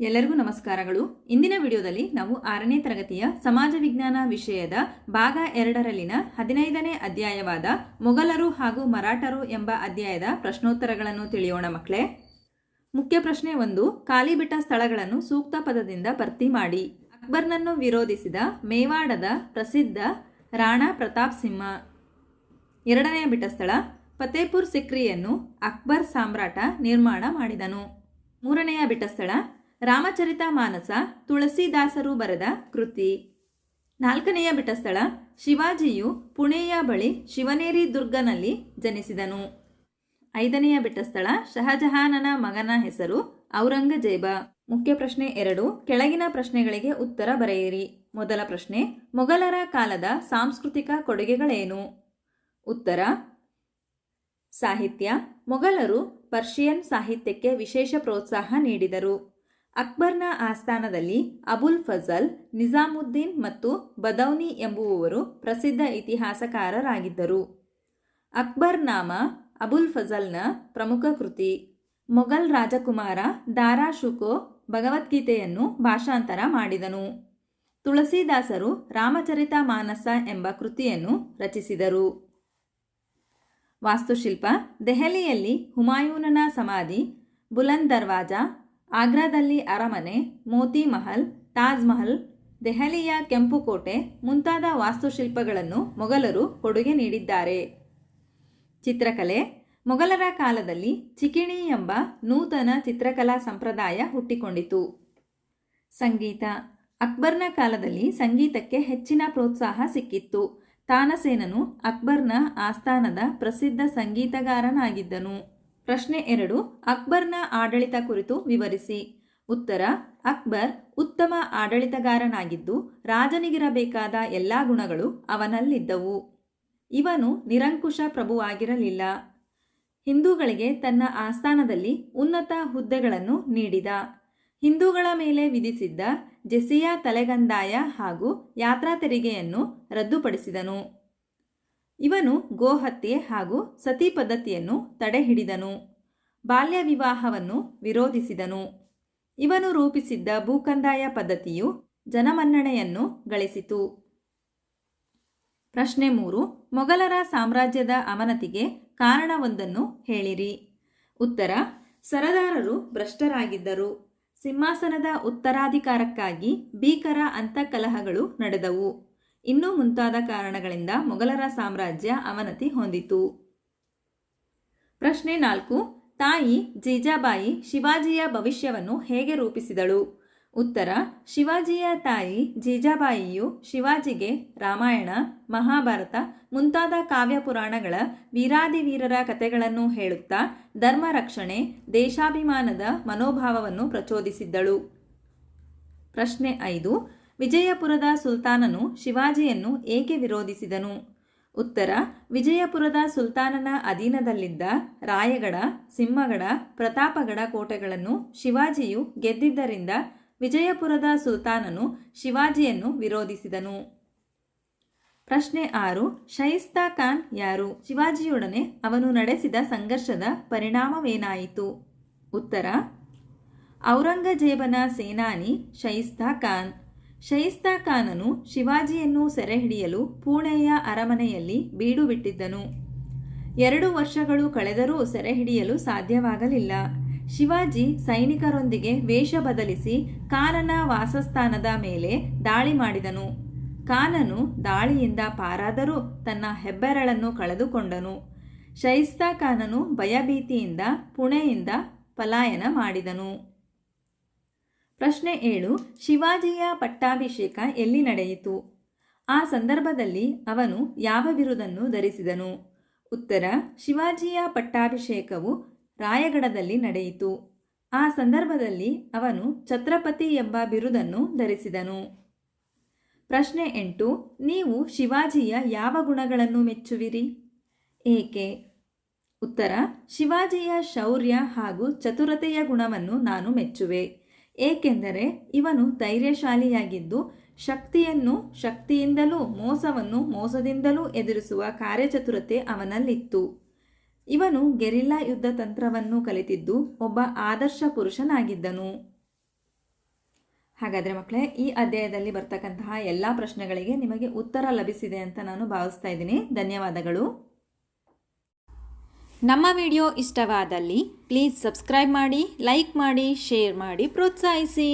ಎಲ್ಲರಿಗೂ ನಮಸ್ಕಾರಗಳು. ಇಂದಿನ ವಿಡಿಯೋದಲ್ಲಿ ನಾವು ಆರನೇ ತರಗತಿಯ ಸಮಾಜ ವಿಜ್ಞಾನ ವಿಷಯದ ಭಾಗ ಎರಡರಲ್ಲಿನ ಹದಿನೈದನೇ ಅಧ್ಯಾಯವಾದ ಮೊಘಲರು ಹಾಗೂ ಮರಾಠರು ಎಂಬ ಅಧ್ಯಾಯದ ಪ್ರಶ್ನೋತ್ತರಗಳನ್ನು ತಿಳಿಯೋಣ ಮಕ್ಕಳೇ ಮುಖ್ಯ ಪ್ರಶ್ನೆ ಒಂದು ಖಾಲಿ ಬಿಟ್ಟ ಸ್ಥಳಗಳನ್ನು ಸೂಕ್ತ ಪದದಿಂದ ಭರ್ತಿ ಮಾಡಿ. ಅಕ್ಬರ್ನನ್ನು ವಿರೋಧಿಸಿದ ಮೇವಾಡದ ಪ್ರಸಿದ್ಧ ರಾಣಾ ಪ್ರತಾಪ್ ಸಿಂಹ. ಎರಡನೆಯ ಬಿಟ್ಟ ಸ್ಥಳ ಫತೇಪುರ್ ಸಿಕ್ರಿಯನ್ನು ಅಕ್ಬರ್ ಸಾಮ್ರಾಟ ನಿರ್ಮಾಣ ಮಾಡಿದನು. ಮೂರನೆಯ ಬಿಟಸ್ಥಳ ರಾಮಚರಿತ ಮಾನಸ ತುಳಸಿದಾಸರು ಬರೆದ ಕೃತಿ. ನಾಲ್ಕನೆಯ ಬಿಟಸ್ಥಳ ಶಿವಾಜಿಯು ಪುಣೆಯ ಬಳಿ ಶಿವನೇರಿ ದುರ್ಗನಲ್ಲಿ ಜನಿಸಿದನು. ಐದನೆಯ ಬಿಟಸ್ಥಳ ಸ್ಥಳ ಶಹಜಹಾನನ ಮಗನ ಹೆಸರು ಔರಂಗಜೇಬ. ಮುಖ್ಯ ಪ್ರಶ್ನೆ ಎರಡು, ಕೆಳಗಿನ ಪ್ರಶ್ನೆಗಳಿಗೆ ಉತ್ತರ ಬರೆಯಿರಿ. ಮೊದಲ ಪ್ರಶ್ನೆ, ಮೊಘಲರ ಕಾಲದ ಸಾಂಸ್ಕೃತಿಕ ಕೊಡುಗೆಗಳೇನು? ಉತ್ತರ ಸಾಹಿತ್ಯ. ಮೊಘಲರು ಪರ್ಷಿಯನ್ ಸಾಹಿತ್ಯಕ್ಕೆ ವಿಶೇಷ ಪ್ರೋತ್ಸಾಹ ನೀಡಿದರು. ಅಕ್ಬರ್ನ ಆಸ್ಥಾನದಲ್ಲಿ ಅಬುಲ್ ಫಜಲ್, ನಿಜಾಮುದ್ದೀನ್ ಮತ್ತು ಬದೌನಿ ಎಂಬುವವರು ಪ್ರಸಿದ್ಧ ಇತಿಹಾಸಕಾರರಾಗಿದ್ದರು. ಅಕ್ಬರ್ ನಾಮ ಅಬುಲ್ ಫಜಲ್ನ ಪ್ರಮುಖ ಕೃತಿ. ಮೊಘಲ್ ರಾಜಕುಮಾರ ದಾರಾ ಶುಕೋ ಭಗವದ್ಗೀತೆಯನ್ನು ಭಾಷಾಂತರ ಮಾಡಿದನು. ತುಳಸಿದಾಸರು ರಾಮಚರಿತ ಮಾನಸ ಎಂಬ ಕೃತಿಯನ್ನು ರಚಿಸಿದರು. ವಾಸ್ತುಶಿಲ್ಪ, ದೆಹಲಿಯಲ್ಲಿ ಹುಮಾಯೂನನ ಸಮಾಧಿ, ಬುಲಂದ್ ದರ್ವಾಜಾ, ಆಗ್ರಾದಲ್ಲಿ ಅರಮನೆ, ಮೋತಿ ಮಹಲ್, ತಾಜ್ ಮಹಲ್, ದೆಹಲಿಯ ಕೆಂಪು ಕೋಟೆ ಮುಂತಾದ ವಾಸ್ತುಶಿಲ್ಪಗಳನ್ನು ಮೊಘಲರು ಕೊಡುಗೆ ನೀಡಿದ್ದಾರೆ. ಚಿತ್ರಕಲೆ, ಮೊಘಲರ ಕಾಲದಲ್ಲಿ ಚಿಕಿಣಿ ಎಂಬ ನೂತನ ಚಿತ್ರಕಲಾ ಸಂಪ್ರದಾಯ ಹುಟ್ಟಿಕೊಂಡಿತು. ಸಂಗೀತ, ಅಕ್ಬರ್ನ ಕಾಲದಲ್ಲಿ ಸಂಗೀತಕ್ಕೆ ಹೆಚ್ಚಿನ ಪ್ರೋತ್ಸಾಹ ಸಿಕ್ಕಿತ್ತು. ತಾನಸೇನನು ಅಕ್ಬರ್ನ ಆಸ್ಥಾನದ ಪ್ರಸಿದ್ಧ ಸಂಗೀತಗಾರನಾಗಿದ್ದನು. ಪ್ರಶ್ನೆ ಎರಡು, ಅಕ್ಬರ್ನ ಆಡಳಿತ ಕುರಿತು ವಿವರಿಸಿ. ಉತ್ತರ, ಅಕ್ಬರ್ ಉತ್ತಮ ಆಡಳಿತಗಾರನಾಗಿದ್ದು ರಾಜನಿಗಿರಬೇಕಾದ ಎಲ್ಲ ಗುಣಗಳು ಅವನಲ್ಲಿದ್ದವು. ಇವನು ನಿರಂಕುಶ ಪ್ರಭುವಾಗಿರಲಿಲ್ಲ. ಹಿಂದೂಗಳಿಗೆ ತನ್ನ ಆಸ್ಥಾನದಲ್ಲಿ ಉನ್ನತ ಹುದ್ದೆಗಳನ್ನು ನೀಡಿದ. ಹಿಂದೂಗಳ ಮೇಲೆ ವಿಧಿಸಿದ್ದ ಜೆಸಿಯಾ ತಲೆಗಂದಾಯ ಹಾಗೂ ಯಾತ್ರಾ ತೆರಿಗೆಯನ್ನು ರದ್ದುಪಡಿಸಿದನು. ಇವನು ಗೋಹತ್ಯೆ ಹಾಗೂ ಸತಿ ಪದ್ಧತಿಯನ್ನು ತಡೆಹಿಡಿದನು. ಬಾಲ್ಯ ವಿವಾಹವನ್ನು ವಿರೋಧಿಸಿದನು. ಇವನು ರೂಪಿಸಿದ್ದ ಭೂಕಂದಾಯ ಪದ್ಧತಿಯು ಜನಮನ್ನಣೆಯನ್ನು ಗಳಿಸಿತು. ಪ್ರಶ್ನೆ ಮೂರು, ಮೊಘಲರ ಸಾಮ್ರಾಜ್ಯದ ಅವನತಿಗೆ ಕಾರಣವೊಂದನ್ನು ಹೇಳಿರಿ. ಉತ್ತರ, ಸರದಾರರು ಭ್ರಷ್ಟರಾಗಿದ್ದರು. ಸಿಂಹಾಸನದ ಉತ್ತರಾಧಿಕಾರಕ್ಕಾಗಿ ಭೀಕರ ಅಂತಕಲಹಗಳು ನಡೆದವು. ಇನ್ನೂ ಮುಂತಾದ ಕಾರಣಗಳಿಂದ ಮೊಘಲರ ಸಾಮ್ರಾಜ್ಯ ಅವನತಿ ಹೊಂದಿತು. ಪ್ರಶ್ನೆ ನಾಲ್ಕು, ತಾಯಿ ಜೀಜಾಬಾಯಿ ಶಿವಾಜಿಯ ಭವಿಷ್ಯವನ್ನು ಹೇಗೆ ರೂಪಿಸಿದಳು? ಉತ್ತರ, ಶಿವಾಜಿಯ ತಾಯಿ ಜೀಜಾಬಾಯಿಯು ಶಿವಾಜಿಗೆ ರಾಮಾಯಣ, ಮಹಾಭಾರತ ಮುಂತಾದ ಕಾವ್ಯ ಪುರಾಣಗಳ ವೀರಾದಿವೀರರ ಕಥೆಗಳನ್ನು ಹೇಳುತ್ತಾ ಧರ್ಮ ರಕ್ಷಣೆ ದೇಶಾಭಿಮಾನದ ಮನೋಭಾವವನ್ನು ಪ್ರಚೋದಿಸಿದ್ದಳು. ಪ್ರಶ್ನೆ ಐದು, ವಿಜಯಪುರದ ಸುಲ್ತಾನನು ಶಿವಾಜಿಯನ್ನು ಏಕೆ ವಿರೋಧಿಸಿದನು? ಉತ್ತರ, ವಿಜಯಪುರದ ಸುಲ್ತಾನನ ಅಧೀನದಲ್ಲಿದ್ದ ರಾಯಗಡ, ಸಿಂಹಗಡ, ಪ್ರತಾಪಗಡ ಕೋಟೆಗಳನ್ನು ಶಿವಾಜಿಯು ಗೆದ್ದಿದ್ದರಿಂದ ವಿಜಯಪುರದ ಸುಲ್ತಾನನು ಶಿವಾಜಿಯನ್ನು ವಿರೋಧಿಸಿದನು. ಪ್ರಶ್ನೆ ಆರು, ಶೈಸ್ತಾ ಖಾನ್ ಯಾರು? ಶಿವಾಜಿಯೊಡನೆ ಅವನು ನಡೆಸಿದ ಸಂಘರ್ಷದ ಪರಿಣಾಮವೇನಾಯಿತು? ಉತ್ತರ, ಔರಂಗಜೇಬನ ಸೇನಾನಿ ಶೈಸ್ತಾ ಖಾನ್. ಶೈಸ್ತಾ ಖಾನನು ಶಿವಾಜಿಯನ್ನು ಸೆರೆಹಿಡಿಯಲು ಪುಣೆಯ ಅರಮನೆಯಲ್ಲಿ ಬೀಡುಬಿಟ್ಟಿದ್ದನು. ಎರಡು ವರ್ಷಗಳು ಕಳೆದರೂ ಸೆರೆಹಿಡಿಯಲು ಸಾಧ್ಯವಾಗಲಿಲ್ಲ. ಶಿವಾಜಿ ಸೈನಿಕರೊಂದಿಗೆ ವೇಷ ಬದಲಿಸಿ ಕಾನನ ವಾಸಸ್ಥಾನದ ಮೇಲೆ ದಾಳಿ ಮಾಡಿದನು. ಕಾನನು ದಾಳಿಯಿಂದ ಪಾರಾದರೂ ತನ್ನ ಹೆಬ್ಬೆರಳನ್ನು ಕಳೆದುಕೊಂಡನು. ಶೈಸ್ತಾ ಖಾನನು ಭಯಭೀತಿಯಿಂದ ಪುಣೆಯಿಂದ ಪಲಾಯನ ಮಾಡಿದನು. ಪ್ರಶ್ನೆ ಏಳು, ಶಿವಾಜಿಯ ಪಟ್ಟಾಭಿಷೇಕ ಎಲ್ಲಿ ನಡೆಯಿತು? ಆ ಸಂದರ್ಭದಲ್ಲಿ ಅವನು ಯಾವ ಬಿರುದನ್ನು ಧರಿಸಿದನು? ಉತ್ತರ, ಶಿವಾಜಿಯ ಪಟ್ಟಾಭಿಷೇಕವು ರಾಯಗಢದಲ್ಲಿ ನಡೆಯಿತು. ಆ ಸಂದರ್ಭದಲ್ಲಿ ಅವನು ಛತ್ರಪತಿ ಎಂಬ ಬಿರುದನ್ನು ಧರಿಸಿದನು. ಪ್ರಶ್ನೆ ಎಂಟು, ನೀವು ಶಿವಾಜಿಯ ಯಾವ ಗುಣಗಳನ್ನು ಮೆಚ್ಚುವಿರಿ? ಏಕೆ? ಉತ್ತರ, ಶಿವಾಜಿಯ ಶೌರ್ಯ ಹಾಗೂ ಚತುರತೆಯ ಗುಣವನ್ನು ನಾನು ಮೆಚ್ಚುವೆ. ಏಕೆಂದರೆ ಇವನು ಧೈರ್ಯಶಾಲಿಯಾಗಿದ್ದು ಶಕ್ತಿಯನ್ನು ಶಕ್ತಿಯಿಂದಲೂ ಮೋಸವನ್ನು ಮೋಸದಿಂದಲೂ ಎದುರಿಸುವ ಕಾರ್ಯಚತುರತೆ ಅವನಲ್ಲಿತ್ತು. ಇವನು ಗೆರಿಲ್ಲಾ ಯುದ್ಧ ತಂತ್ರವನ್ನು ಕಲಿತಿದ್ದು ಒಬ್ಬ ಆದರ್ಶ ಪುರುಷನಾಗಿದ್ದನು. ಹಾಗಾದರೆ ಮಕ್ಕಳೇ ಈ ಅಧ್ಯಾಯದಲ್ಲಿ ಬರ್ತಕ್ಕಂತಹ ಎಲ್ಲ ಪ್ರಶ್ನೆಗಳಿಗೆ ನಿಮಗೆ ಉತ್ತರ ಲಭಿಸಿದೆ ಅಂತ ನಾನು ಭಾವಿಸ್ತಾ ಇದ್ದೀನಿ. ಧನ್ಯವಾದಗಳು. ನಮ್ಮ ವಿಡಿಯೋ ಇಷ್ಟವಾದಲ್ಲಿ ಪ್ಲೀಸ್ ಸಬ್ಸ್ಕ್ರೈಬ್ ಮಾಡಿ, ಲೈಕ್ ಮಾಡಿ, ಶೇರ್ ಮಾಡಿ, ಪ್ರೋತ್ಸಾಹಿಸಿ.